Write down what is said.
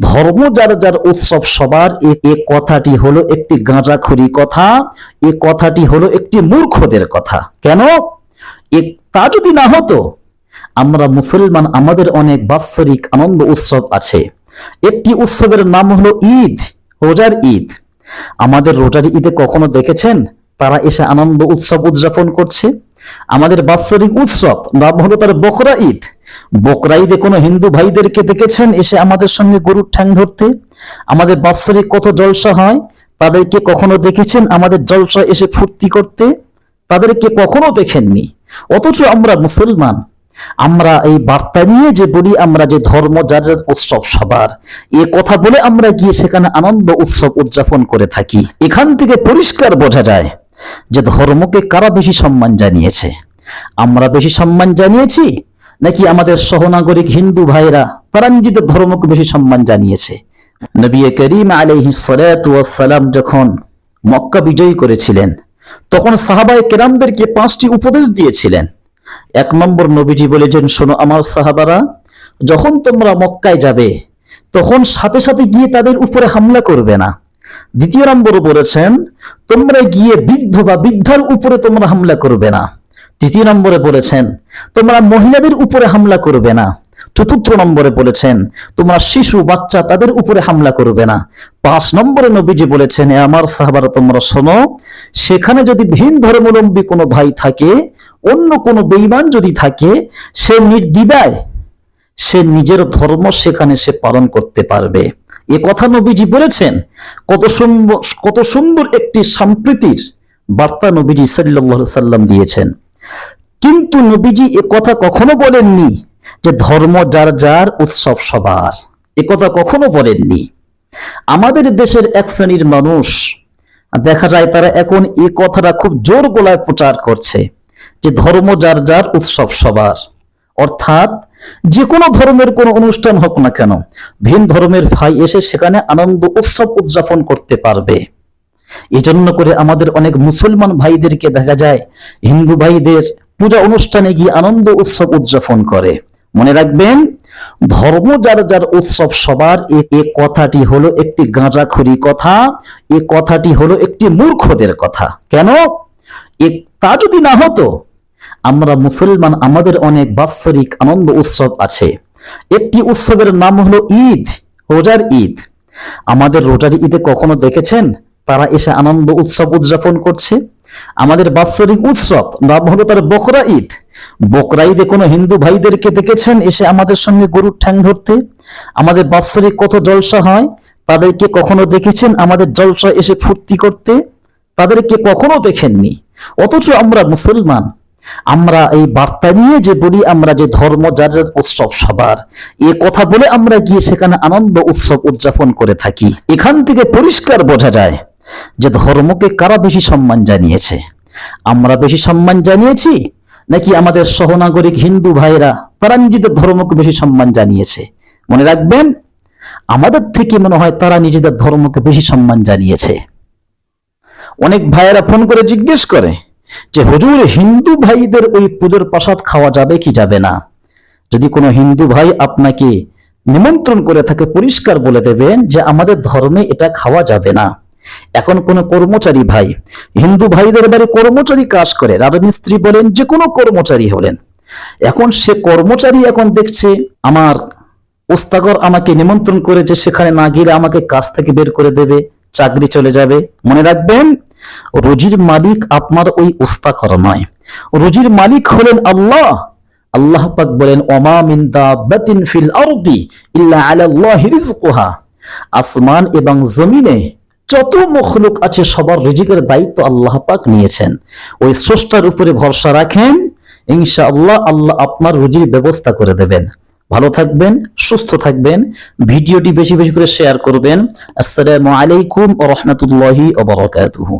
ধর্ম যার যার উৎসব সবার, এ কথাটি হলো একটি গাঁজাখুরি কথা, এ কথাটি হলো একটি মূর্খদের কথা। কেন? তা যদি না হতো, আমরা মুসলমান, আমাদের অনেক বাৎসরিক আনন্দ উৎসব আছে। একটি উৎসবের নাম হলো ঈদ, রোজার ঈদ। আমাদের রোজার ঈদে কখনো দেখেছেন তারা এসে আনন্দ উৎসব উদযাপন করছে? আমাদের বাৎসরিক উৎসব নাম হলো তার বকরা ঈদ। বকরা ঈদে কোনো হিন্দু ভাইদেরকে দেখেছেন এসে আমাদের সঙ্গে গরুর ঠ্যাং ধরতে? আমাদের বাৎসরিক কত জলসা হয়? তাদেরকে কখনো দেখেছেন আমাদের জলসা এসে ফুর্তি করতে? তাদেরকে কখনো দেখেননি? অথচ আমরা মুসলমান। আমরা এই বার্তা নিয়ে যে বলি, আমরা যে ধর্ম, যার যার উৎসব সবার, এ কথা বলে আমরা গিয়ে সেখানে আনন্দ উৎসব উদযাপন করে থাকি। এখান থেকে পরিষ্কার বোঝা যায় যে ধর্মকে কারা বেশি সম্মান জানিয়েছে? আমরা বেশি সম্মান জানিয়েছি? নাকি আমাদের সহনাগরিক হিন্দু ভাইরা তারা নিজেদের ধর্মকে বেশি সম্মান জানিয়েছে? নবী করিম ওয়াস সালাম যখন মক্কা বিজয়ী করেছিলেন, তখন সাহাবায়ে কেরামদেরকে পাঁচটি উপদেশ দিয়েছিলেন। এক নম্বর, নবীজি বলেছেন, শোনো আমার সাহাবারা, যখন তোমরা মক্কায় যাবে, তখন সাথে সাথে গিয়ে তাদের উপরে হামলা করবে না। দ্বিতীয় নম্বর বলেছেন, তোমরা গিয়ে বৃদ্ধ বা বৃদ্ধার উপরে তোমরা হামলা করবে না। তৃতীয় নম্বরে বলেছেন, তোমরা মহিলাদের উপরে হামলা করবে না। চতুর্থ নম্বরে বলেছেন, তোমরা শিশু, বাচ্চা তাদের উপরে হামলা করবে না। পাঁচ নম্বরে নবীজি বলেছেন আমার সাহাবারা, তোমরা শোনো, সেখানে যদি ভিন ধর্মাবলম্বী কোনো ভাই থাকে, অন্য কোনো বেইমান যদি থাকে, সে নির্দ্বিধায় সে নিজের ধর্ম সেখানে সে পালন করতে পারবে। এ কথা নবীজি বলেছেন, কত সুন্দর কত সুন্দর একটি সম্প্রীতির বার্তা নবীজি সাল্লাল্লাহু সাল্লাম দিয়েছেন। কিন্তু নবীজি এ কথা কখনো বলেননি যে ধর্ম যার যার উৎসব সবার। এ কথা কখনো বলেননি। আমাদের দেশের এক শ্রেণির মানুষ, দেখা যায় তারা এখন এই কথাটা খুব জোর গলায় প্রচার করছে যে ধর্ম যার যার উৎসব সবার। অর্থাৎ যে কোনো ধর্মের কোনো অনুষ্ঠান হোক না কেন, ভিন ধর্মের ভাই এসে সেখানে আনন্দ, উৎসব উদযাপন করতে পারবে। এজন্য করে আমাদের অনেক মুসলমান ভাইদেরকে দেখা যায়, হিন্দু ভাইদের পূজা অনুষ্ঠানে গিয়ে আনন্দ, উৎসব উদযাপন করে। মনে রাখবেন, ধর্ম যার যার উৎসব সবার, এ কথাটি হলো একটি গাঁজাখুরি কথা, এ কথাটি হলো একটি মূর্খদের কথা। কেন? তা যদি না হতো আমরা মুসলমান, আমাদের অনেক বাৎসরিক আনন্দ উৎসব আছে। একটি উৎসবের নাম হলো ঈদ, রোজার ঈদ। আমাদের রোজার ঈদে কখনো দেখেছেন তারা এসে আনন্দ উৎসব উদযাপন করছে? আমাদের বাৎসরিক উৎসব নাম হলো তার বকরা ঈদ। বকরা ঈদে কোনো হিন্দু ভাইদেরকে দেখেছেন এসে আমাদের সঙ্গে গরুর ঠ্যাং ধরতে? আমাদের বাৎসরিক কত জলসা হয়? তাদেরকে কখনো দেখেছেন আমাদের জলসা এসে ফুর্তি করতে? তাদেরকে কখনো দেখেননি? অথচ আমরা মুসলমান আমরা এই বার্তা নিয়ে যে বলি, আমরা যে ধর্ম, যার যার উৎসব সবার, এ কথা বলে আমরা গিয়ে সেখানে আনন্দ উৎসব উদযাপন করে থাকি। এখান থেকে পরিষ্কার বোঝা যায় যে ধর্মকে কারা বেশি সম্মান জানিয়েছে। আমরা বেশি সম্মান জানিয়েছি নাকি আমাদের সহনাগরিক হিন্দু ভাইরা তারা নিজেদের ধর্মকে বেশি সম্মান জানিয়েছে? মনে রাখবেন, আমাদের থেকে মনে হয় তারা নিজেদের ধর্মকে বেশি সম্মান জানিয়েছে। অনেক ভাইয়েরা ফোন করে জিজ্ঞেস করে যে হুজুর হিন্দু ভাইদের ওই পুজোর প্রসাদ খাওয়া যাবে কি যাবে না? যদি কোনো হিন্দু ভাই আপনাকে নিমন্ত্রণ করে থাকে পরিষ্কার বলে দেবেন যে আমাদের ধর্মে এটা খাওয়া যাবে না। এখন কোনো কর্মচারী ভাই, হিন্দু ভাইদের বাড়ি কর্মচারী কাজ করে রাজমিস্ত্রি বলেন যে কোনো কর্মচারী হলেন। এখন সে কর্মচারী এখন দেখছে, আমার ওস্তাগর আমাকে নিমন্ত্রণ করেছে, সেখানে না গেলে আমাকে কাজ থেকে বের করে দেবে। চাকরি চলে যাবে। মনে রাখবেন, রুজির মালিক আপনার ওই ওস্তাকর নয়। রুজির মালিক হলেন আল্লাহ। আল্লাহ পাক বলেন, ওমা মিন দাব্বাতিন ফিল আরদি ইল্লা আলাল্লাহি রিজকুহা আসমান এবং জমিনে যত মখলুক আছে, সবার রিজিকের দায়িত্ব আল্লাহ পাক নিয়েছেন। ওই স্রষ্টার উপরে ভরসা রাখেন। ইনশাআল্লাহ আল্লাহ আপনার রুজির ব্যবস্থা করে দেবেন। ভালো থাকবেন, সুস্থ থাকবেন। ভিডিওটি বেশি বেশি করে শেয়ার করবেন। আসসালামু আলাইকুম ওয়া রাহমাতুল্লাহি ওয়া বারাকাতুহু।